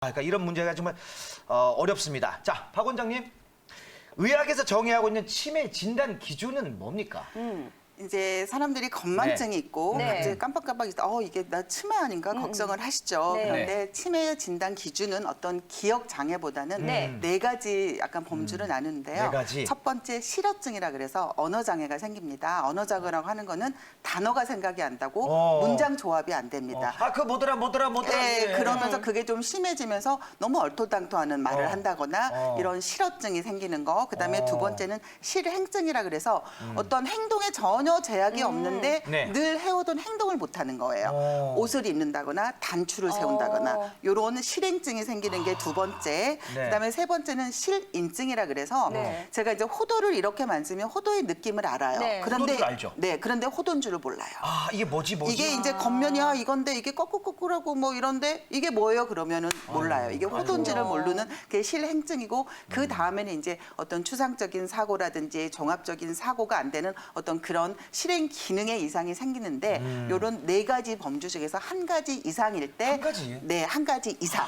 그러니까 이런 문제가 정말 어, 어렵습니다. 자, 박 원장님. 의학에서 정의하고 있는 치매 진단 기준은 뭡니까? 이제 사람들이 건망증이 있고 네. 이제 깜빡깜빡 있어. 어 이게 나 치매 아닌가 걱정을 하시죠. 네. 그런데 치매 진단 기준은 어떤 기억 장애보다는 네. 네 가지 약간 범주를 나누는데요. 네 가지. 첫 번째 실어증이라 그래서 언어 장애가 생깁니다. 언어 장애라고 하는 거는 단어가 생각이 안 나고 어. 문장 조합이 안 됩니다. 아, 그 뭐더라, 뭐더라, 뭐더라. 네, 예. 그러면서 그게 좀 심해지면서 너무 얼토당토하는 말을 어. 한다거나 어. 이런 실어증이 생기는 거. 그다음에 어. 두 번째는 실행증이라 그래서 어떤 행동에 전혀 제약이 없는데 네. 늘 해오던 행동을 못 하는 거예요. 어. 옷을 입는다거나 단추를 세운다거나 어. 요런 실행증이 생기는 게 두 번째. 네. 그다음에 세 번째는 실인증이라 그래서 네. 제가 이제 호도를 이렇게 만지면 호도의 느낌을 알아요. 네. 그런데 호도를 알죠? 네, 그런데 호도인 줄을 몰라요. 아, 이게 뭐지, 뭐지? 이게 이제 겉면이야 이건데 이게 거꾸거꾸라고 뭐 이런데 이게 뭐예요 그러면은 몰라요. 이게 호돈지를 모르는 게 실행증이고 그 다음에는 이제 어떤 추상적인 사고라든지 종합적인 사고가 안 되는 어떤 그런 실행 기능의 이상이 생기는데 요런 네 가지 범주 중에서 한 가지 이상일 때 한 가지? 네, 한 가지 이상.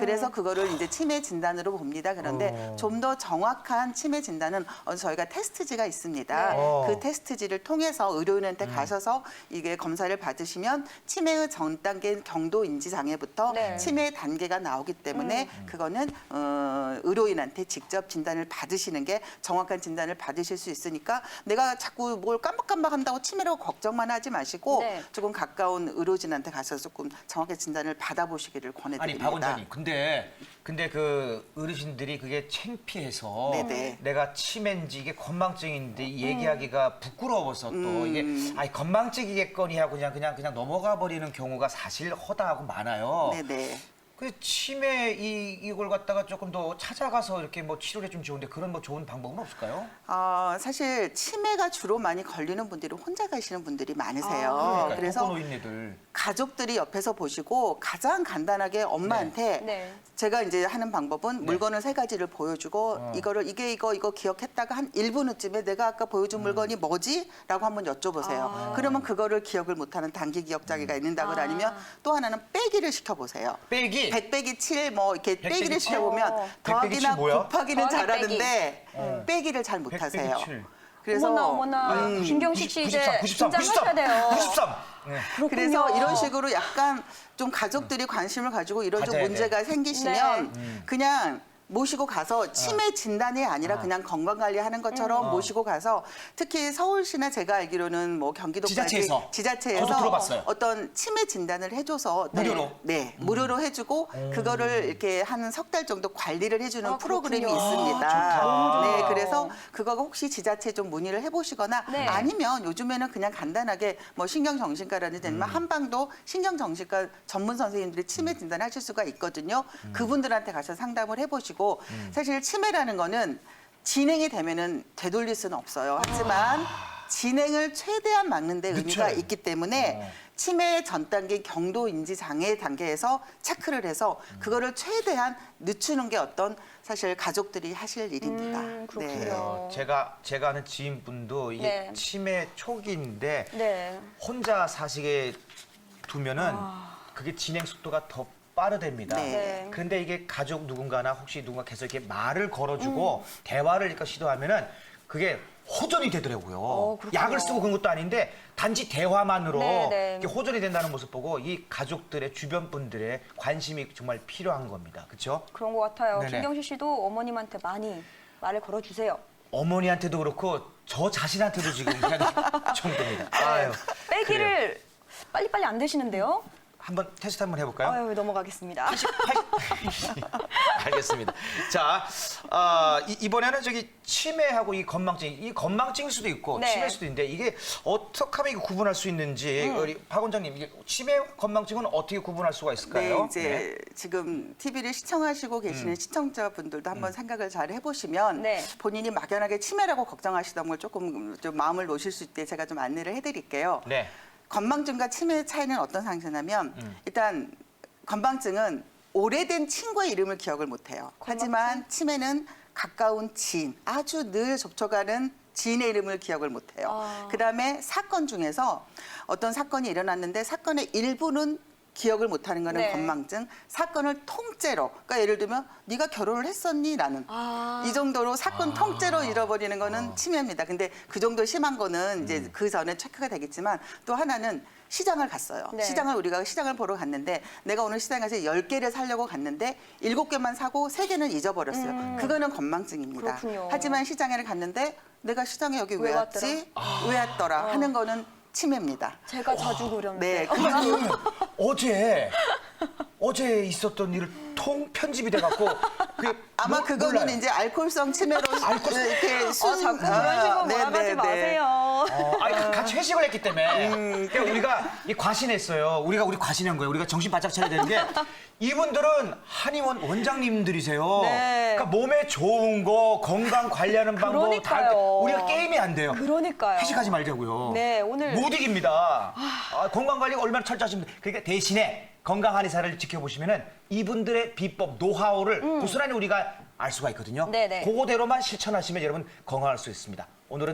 그래서 그거를 이제 치매 진단으로 봅니다. 그런데 어. 좀 더 정확한 치매 진단은 어, 저희가 테스트지가 있습니다. 네. 어. 그 테스트지를 통해서 의료인한테 가셔서 이게 검사를 받으시면 치매의 전 단계 경도 인지 장애부터 네. 치매 단계가 나오기 때문에 그거는 어, 의료인한테 직접 진단을 받으시는 게 정확한 진단을 받으실 수 있으니까 내가 자꾸 뭘 깜빡 깜빡 한다고 치매라고 걱정만 하지 마시고 네. 조금 가까운 의료진한테 가서 조금 정확한 진단을 받아보시기를 아니, 권해드립니다. 박 원장님. 근데 근데 그 어르신들이 그게 창피해서 네네. 내가 치매인지 이게 건망증인데 얘기하기가 부끄러워서 또 음. 이게 아니 건망증이겠거니 하고 그냥 그냥 그냥 넘어가 버리는 경우가 사실 허다하고 많아요. 네네. 그 치매 이 이걸 갖다가 조금 더 찾아가서 이렇게 뭐 치료를 좀 좋은데 그런 뭐 좋은 방법은 없을까요? 어, 사실 치매가 주로 많이 걸리는 분들이 혼자 가시는 분들이 많으세요. 그러니까 그래서 독거노인네들 가족들이 옆에서 보시고 가장 간단하게 엄마한테 네. 제가 이제 하는 방법은 물건을 세 가지를 보여주고 어. 이거를 이게 이거 이거 기억했다가 한 1분 후쯤에 내가 아까 보여준 물건이 뭐지? 라고 한번 여쭤보세요. 그러면 그거를 기억을 못하는 단기 기억 장애가 있는 다거나 아. 아니면 또 하나는 빼기를 시켜보세요. 빼기 100 빼기 7 뭐 이렇게 백 빼기를 빼기 시켜보면 어. 빼기 칠 더하기나 뭐야? 곱하기는 더하기 잘하는데 어. 빼기를 잘백 못하세요. 칠. 그래서 어머나 어머나 음, 김경식 씨 이제 93, 93, 긴장하셔야 돼요. 93. 네. 그렇군요. 그래서 이런 식으로 약간 좀 가족들이 관심을 가지고 이런 좀 가져야 문제가 네. 생기시면 음. 그냥 모시고 가서 치매 진단이 아니라 어. 그냥 건강 관리하는 것처럼 음. 모시고 가서 특히 서울시나 제가 알기로는 뭐 경기도까지 지자체에서? 지자체에서 저도 들어봤어요. 어떤 치매 진단을 해줘서 어떤- 무료로? 네 무료로 해주고 그거를 이렇게 한 석 달 정도 관리를 해주는 아, 프로그램이. 있습니다. 아. 그래서 그거 혹시 지자체 좀 문의를 해보시거나 네. 아니면 요즘에는 그냥 간단하게 뭐 신경정신과라든지 아니면 한방도 신경정신과 전문 선생님들이 치매 진단하실 수가 있거든요. 그분들한테 가서 상담을 해보시고 사실 치매라는 거는 진행이 되면은 되돌릴 수는 없어요. 하지만 진행을 최대한 막는 데 의미가 그쵸. 있기 때문에 어. 치매 전 단계 경도 인지 장애 단계에서 체크를 해서 그거를 최대한 늦추는 게 어떤 사실 가족들이 하실 일입니다. 음, 그렇군요. 네. 어, 제가 제가 아는 지인분도 이게 네. 치매 초기인데 네. 혼자 사시게 두면은 그게 진행 속도가 더 빠르답니다. 네. 네. 그런데 이게 가족 누군가나 혹시 누군가 계속 이렇게 말을 걸어주고 음. 대화를 이렇게 시도하면은 그게 호전이 되더라고요. 어, 그렇군요. 약을 쓰고 그런 것도 아닌데 단지 대화만으로 네, 네. 이렇게 호전이 된다는 모습 보고 이 가족들의 주변 분들의 관심이 정말 필요한 겁니다. 그렇죠? 그런 것 같아요. 네네. 김경식 씨도 어머님한테 많이 말을 걸어주세요. 어머니한테도 그렇고 저 자신한테도 지금 될 정도입니다. 아유. 빼기를 빨리빨리 안 되시는데요? 한번 테스트 한번 해볼까요? 아유 넘어가겠습니다. 알겠습니다. 자, 아, 이, 번에는 저기 치매하고 이 건망증, 이 건망증일 수도 있고 네. 음. 치매일 수도 있는데 이게 어떻게 하면 이거 구분할 수 있는지 우리 박 원장님 이게 치매 건망증은 어떻게 구분할 수가 네, 있을까요? 이제 지금 TV를 시청하시고 계시는 음. 시청자분들도 한번 생각을 잘 해보시면 네. 본인이 막연하게 치매라고 걱정하시던 걸 조금 좀 마음을 놓으실 수 있게 제가 좀 안내를 해드릴게요. 네. 건망증과 치매의 차이는 어떤 상태냐면 음. 일단 건망증은 오래된 친구의 이름을 기억을 못해요. 하지만 치매는 가까운 지인, 아주 늘 접촉하는 지인의 이름을 기억을 못해요. 아. 그다음에 사건 중에서 어떤 사건이 일어났는데 사건의 일부는 기억을 못하는 거는 네. 건망증, 사건을 통째로, 그러니까 예를 들면 네가 결혼을 했었니?라는 아. 이 정도로 사건 통째로 잃어버리는 거는 치매입니다. 근데 그 정도 심한 거는 이제 그 전에 체크가 되겠지만 또 하나는 시장을 갔어요. 네. 시장을 우리가 시장을 보러 갔는데 내가 오늘 시장에 가서 10개를 사려고 갔는데 7개만 사고 3개는 잊어버렸어요. 그거는 건망증입니다. 음. 그렇군요. 하지만 시장에 갔는데 내가 시장에 여기 왜, 왜 왔지? 왜 왔더라? 하는 거는 치매입니다. 제가 자주 네. 그렸는데. 아니, 어제 어제 있었던 일을 통 편집이 돼갖고 그게 아마 뭐- 그거는 몰라요. 이제 알코올성 치매로 이렇게 어, 순 자꾸 그런 식으로 네, 몰아가지 네, 네. 마세요. 어, 아니, 그 같이 회식을 했기 때문에 음, 그러니까 우리가 이 과신했어요. 우리가 우리 과신한 거예요. 우리가 정신 바짝 차려야 되는 게 이분들은 한의원 원장님들이세요. 네. 그러니까 몸에 좋은 거 건강 관리하는 방법 다 그러니까요. 할때 우리가 게임이 안 돼요. 그러니까요. 회식하지 말자고요. 네, 오늘- 못 이깁니다. 아, 건강 관리가 얼마나 철저하시면 그러니까 대신에 건강 한의사를 지켜보시면은 이분들의 비법 노하우를 고스란히 우리가 알 수가 있거든요. 음. 네네. 그거대로만 실천하시면 여러분 건강할 수 있습니다. 오늘은